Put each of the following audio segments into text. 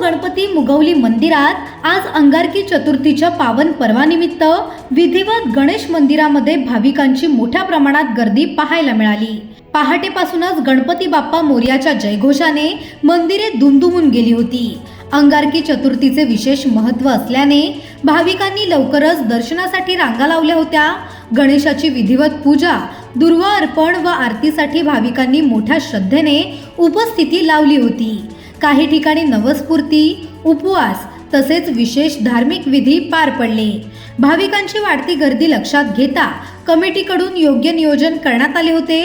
गणपती मुगवली मंदिरात आज अंगारकी चतुर्थीच्या पावन पर्वानिमित्त विधिवत गणेश मंदिरामध्ये भाविकांची मोठ्या प्रमाणात गर्दी पाहायला मिळाली. पहाटेपासूनच गणपती बाप्पा मोर्याच्या जयघोषाने मंदिरे दुमदुमून गेली होती. अंगारकी चतुर्थीचे विशेष महत्त्व असल्याने भाविकांनी लवकरच दर्शनासाठी रांगा लावल्या होत्या. गणेशाची विधिवत पूजा दुर्वा अर्पण व आरतीसाठी भाविकांनी मोठ्या श्रद्धेने उपस्थिती लावली होती. काही ठिकाणी नवस्फूर्ती उपवास तसेच विशेष धार्मिक विधी पार पडले. भाविकांची वाढती गर्दी लक्षात घेता कमिटीकडून योग्य नियोजन करण्यात आले होते.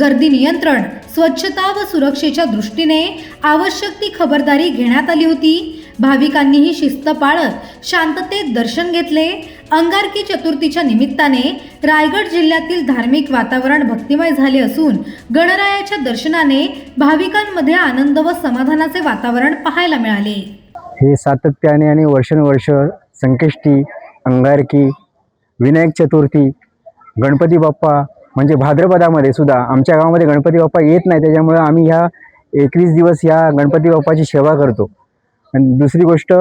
गर्दी नियंत्रण स्वच्छता व सुरक्षेच्या दृष्टीने आवश्यक ती खबरदारी घेण्यात आली होती. भाविकांनीही शिस्त पाळत शांततेत दर्शन घेतले. अंगारकी चतुर्थीच्या निमित्ताने रायगड जिल्ह्यातील धार्मिक वातावरण भक्तिमय झाले असून गणरायाच्या दर्शनाने भाविकांमध्ये आनंद व समाधानाचे वातावरण पाहायला मिळाले. हे सातत्याने आणि वर्षानुवर्ष संकष्टी अंगारकी विनायक चतुर्थी गणपती बाप्पा म्हणजे भाद्रपदामध्ये सुद्धा आमच्या गावामध्ये गणपती बाप्पा येत नाही. त्याच्यामुळं आम्ही ह्या एकवीस दिवस ह्या गणपती बाप्पाची सेवा करतो. आणि दुसरी गोष्ट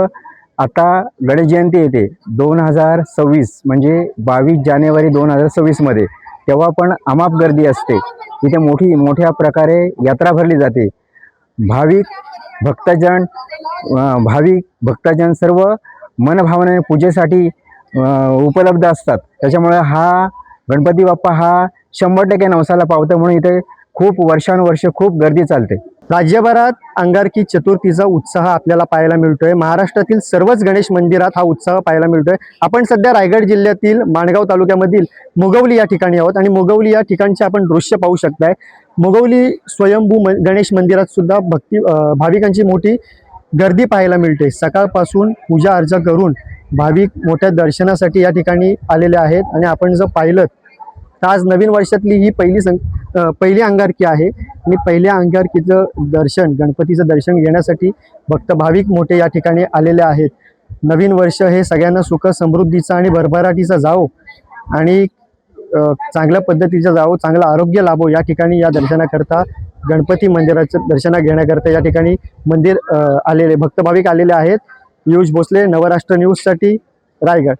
आता गणेश जयंती येते दोन हजार सव्वीस म्हणजे बावीस जानेवारी दोन हजार सव्वीसमध्ये तेव्हा पण अमाप गर्दी असते. इथे मोठी मोठ्या प्रकारे यात्रा भरली जाते. भाविक भक्तजन भाविक भक्तजन सर्व मनभावनेने पूजेसाठी उपलब्ध असतात. त्याच्यामुळे हा गणपती बाप्पा हा शंभर टक्के नवसाला पावतो म्हणून इथे खूप वर्षानुवर्ष खूप गर्दी चालते. राज्यभरात अंगारकी चतुर्थीचा उत्साह आपल्याला पाहायला मिळतोय. महाराष्ट्रातील सर्वच गणेश मंदिरात हा उत्साह पाहायला मिळतोय. आपण सध्या रायगड जिल्ह्यातील माणगाव तालुक्यामधील मुगवली या ठिकाणी आहोत आणि मुगवली या ठिकाणचे आपण दृश्य पाहू शकताय. मुगवली स्वयंभू म गणेश मंदिरात सुद्धा भक्ती भाविकांची मोठी गर्दी पाहायला मिळते. सकाळपासून पूजा अर्चा करून भाविक मोठ्या दर्शनासाठी या ठिकाणी आलेले आहेत आणि आपण जर पाहिलं आज नवीन वर्षातली ही पहिली सं पहिली अंगारकी आहे. आणि पहिल्या अंगारकीचं दर्शन गणपतीचं दर्शन घेण्यासाठी भक्त भाविक मोठे या ठिकाणी आलेले आहेत. नवीन वर्ष हे सगळ्यांना सुख समृद्धीचं आणि भरभराटीचं जावो आणि चांगल्या पद्धतीचं जावो चांगलं आरोग्य लाभो या ठिकाणी या दर्शनाकरता गणपती मंदिराचं दर्शना घेण्याकरता या ठिकाणी मंदिर आलेले भक्त भाविक आलेले आहेत. पियुष भोसले नवराष्ट्र न्यूजसाठी रायगड.